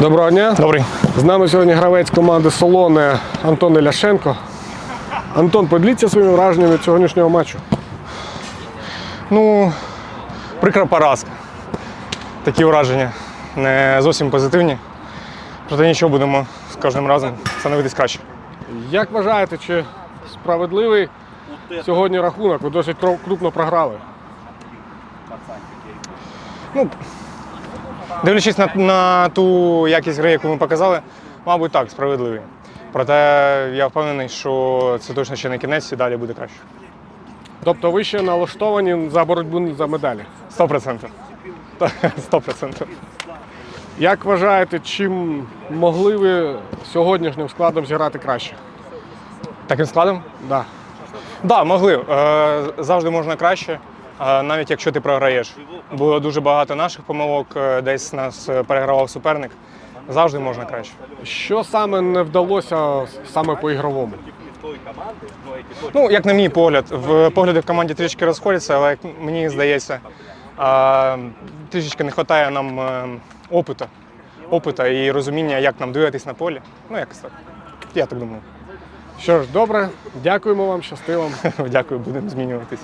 Доброго дня. Добрий. З нами сьогодні гравець команди Солоне Антон Іляшенко. Антон, поділіться своїми враженнями від сьогоднішнього матчу. Ну, прикра поразка. Такі враження не зовсім позитивні. Проте нічого будемо з кожним разом становитись краще. Як вважаєте, чи справедливий сьогодні рахунок? Ви досить крупно програли. Дивлячись на, на ту якість гри, яку ми показали, мабуть, так, справедливий. Проте я впевнений, що це точно ще не кінець і далі буде краще. Тобто ви ще налаштовані за боротьбу за медалі. Сто процентів. Так, Сто процентів. Як вважаєте, чим могли ви сьогоднішнім складом зіграти краще? Таким складом? Да. Так, да, могли. Е, завжди можна краще, навіть якщо ти програєш. Було дуже багато наших помилок, е, десь нас е, перегравав суперник. Завжди можна краще. Що саме не вдалося саме по ігровому? Ну, як на мій погляд, в погляди в команді трішки розходяться, але як мені здається, трішечки не вистачає нам е, опиту, опита і розуміння, як нам двигатись на полі. Ну, якось так. Я так думаю. Що ж, добре, дякуємо вам, щастило. вам. Дякую, будемо змінюватись.